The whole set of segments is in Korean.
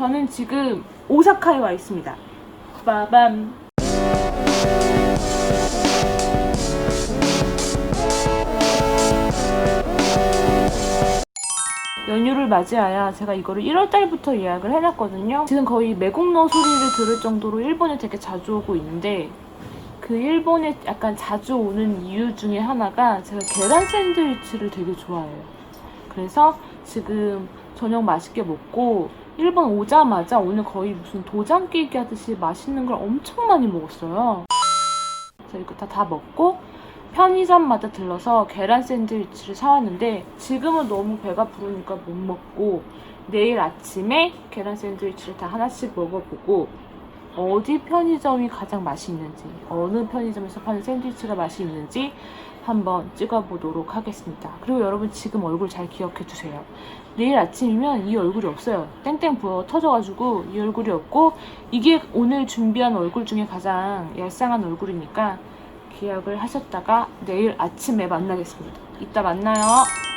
저는 지금 오사카에 와 있습니다. 빠밤. 연휴를 맞이하여 제가 이거를 1월달부터 예약을 해놨거든요. 지금 거의 매국노 소리를 들을 정도로 일본에 되게 자주 오고 있는데 그 일본에 약간 자주 오는 이유 중에 하나가 제가 계란 샌드위치를 되게 좋아해요. 그래서 지금 저녁 맛있게 먹고 일본 오자마자 오늘 거의 무슨 도장 깨기 하듯이 맛있는 걸 엄청 많이 먹었어요. 그래서 이거 다, 다 먹고 편의점마다 들러서 계란 샌드위치를 사왔는데 지금은 너무 배가 부르니까 못 먹고 내일 아침에 계란 샌드위치를 다 하나씩 먹어보고 어디 편의점이 가장 맛이 있는지 어느 편의점에서 파는 샌드위치가 맛이 있는지 한번 찍어보도록 하겠습니다. 그리고 여러분 지금 얼굴 잘 기억해 주세요. 내일 아침이면 이 얼굴이 없어요. 땡땡 부어 터져가지고 이 얼굴이 없고 이게 오늘 준비한 얼굴 중에 가장 얄쌍한 얼굴이니까 기억을 하셨다가 내일 아침에 만나겠습니다. 이따 만나요.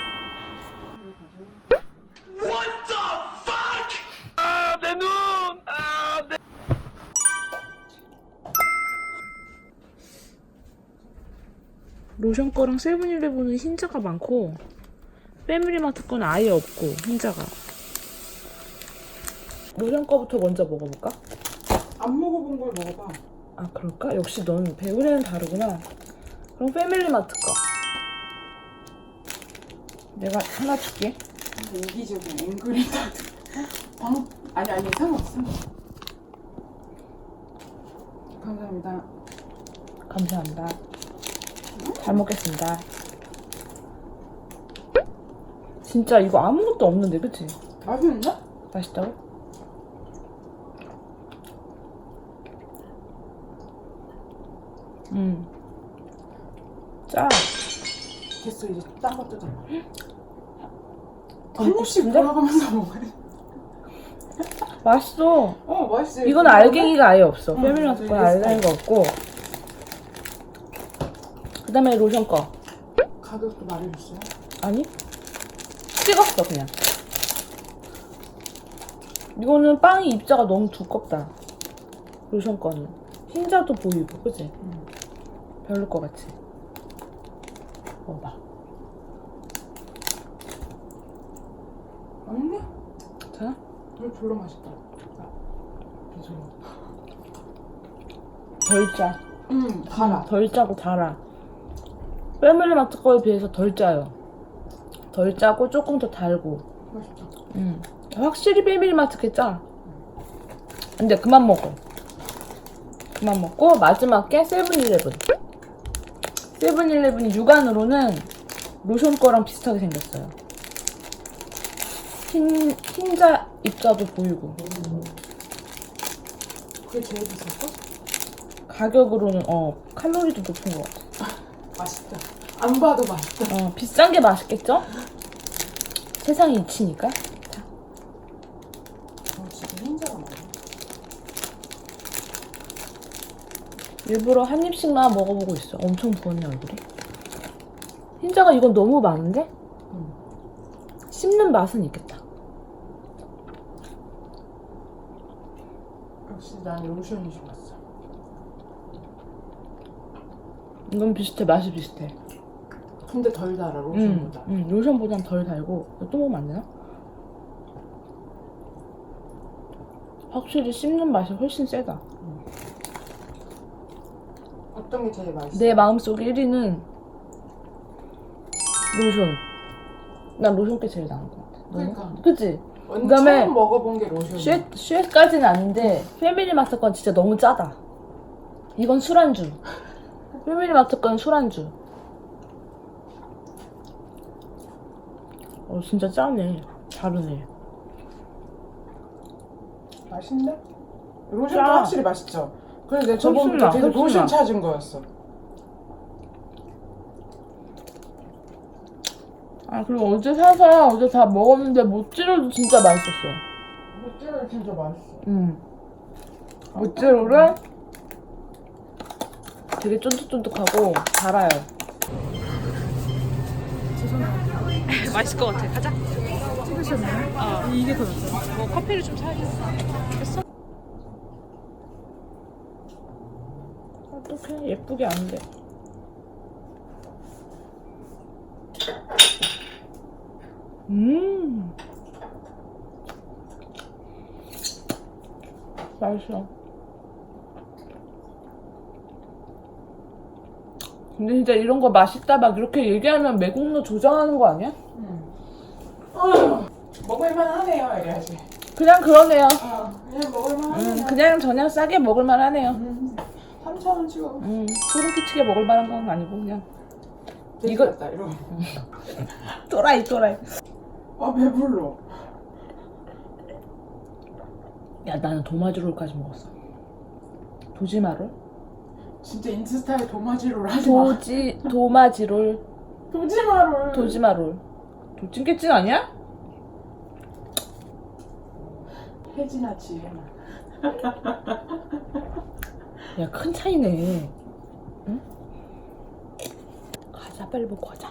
로션 거랑 세븐일레븐은 흰자가 많고 패밀리마트 거는 아예 없고 흰자가 로션 거부터 먼저 먹어볼까? 안 먹어본 걸 먹어봐. 아 그럴까? 역시 넌 배우려는 다르구나 그럼 패밀리마트 거 내가 하나 줄게 이기적인 앵그리다. 방 아니 아니 상관없어. 감사합니다. 감사합니다 잘 먹겠습니다 진짜 이거 아무것도 없는데 그치? 맛있는데? 맛있다고? 음. 짜. 됐어 이제 딴 거 뜯어. 더한 입씩? 돌아가면서 먹어야 돼. 맛있어. 어 맛있어. 이건 알갱이가 아예 없어. 응, 맞아, 이게 알갱이가 없고. 그 다음에 로션 거. 가격도 말해줬어요. 아니? 찍었어, 그냥. 이거는 빵이 입자가 너무 두껍다. 로션 거는. 흰자도 보이고, 그치? 응. 별로 것 같지? 먹어봐. 아닌데? 자, 이거 별로 맛있다. 아, 죄송해요. 덜 짜. 음 달아. 덜 짜고 달아. 패밀리 마트 거에 비해서 덜 짜요. 덜 짜고 조금 더 달고. 맛있다. 음. 확실히 패밀리 마트 게 짜. 근데 그만 먹어. 그만 먹고 마지막에 세븐일레븐. 세븐일레븐이 육안으로는 로션 거랑 비슷하게 생겼어요. 흰, 흰자 입자도 보이고. 그게 제일 비쌌어? 가격으로는 어 칼로리도 높은 것 같아. 맛있다. 안 봐도 맛있다. 어 비싼 게 맛있겠죠? 세상이 이치니까. 어 진짜 흰자가 많아. 일부러 한 입씩만 먹어보고 있어. 엄청 부었네 얼굴이. 흰자가 이건 너무 많은데? 응. 씹는 맛은 있겠다. 역시 난 로션이 좋았어. 이건 비슷해 맛이 비슷해. 근데 덜 달아 음, 로션보다. 음, 로션보단 덜 달고 또 먹으면 안 되나? 확실히 씹는 맛이 훨씬 세다. 어떤 게 제일 맛있어? 내 마음속 1위는 로션. 난 로션 게 제일 나은 것 같아. 너는? 그러니까. 그치? 그다음에 처음 먹어본 게 로션. 쉐, 쉐까지는 아닌데 패밀리 마트 건 진짜 너무 짜다. 이건 술안주. 패밀리 마트 건 술안주. 어 진짜 짜네. 다르네. 맛있는데? 로션도 짜. 확실히 맛있죠. 그래서 내가 저번부터 나, 계속 훨씬 로션 나. 찾은 거였어. 아 그리고 어제 사서 어제 다 먹었는데 모찌로도 진짜 맛있었어. 모찌는 진짜 맛있어. 음. 모찌로는 되게 쫀득쫀득하고 달아요. 맛있을 것 같아. 가자. 사셨나요? 어. 이게 더 낫죠. 뭐 커피를 좀 사야겠어. 어떡해 예쁘게 안 돼. 음 맛있어. 근데 진짜 이런 거 맛있다 막 이렇게 얘기하면 매국노 조장하는 거 아니야? 어, 먹을만 하네요 이래야지 그냥 그러네요. 어, 그냥 먹을만 음, 하네요 그냥 저냥 싸게 먹을만 하네요. 음, 3,000원 치고 음, 소름 끼치게 먹을 만한 건 아니고 그냥 이거 다 또라이 또라이. 아 배불러 야 나는 도마지롤까지 먹었어. 도지마롤? 진짜 인스타에 도마지롤 하지 마 도지 도마지롤 도지마롤 도지마롤. 도찐깨찐 아니야? 혜진아 지혜나 야 큰 차이네. 응? 가자 빨리 먹고 가자.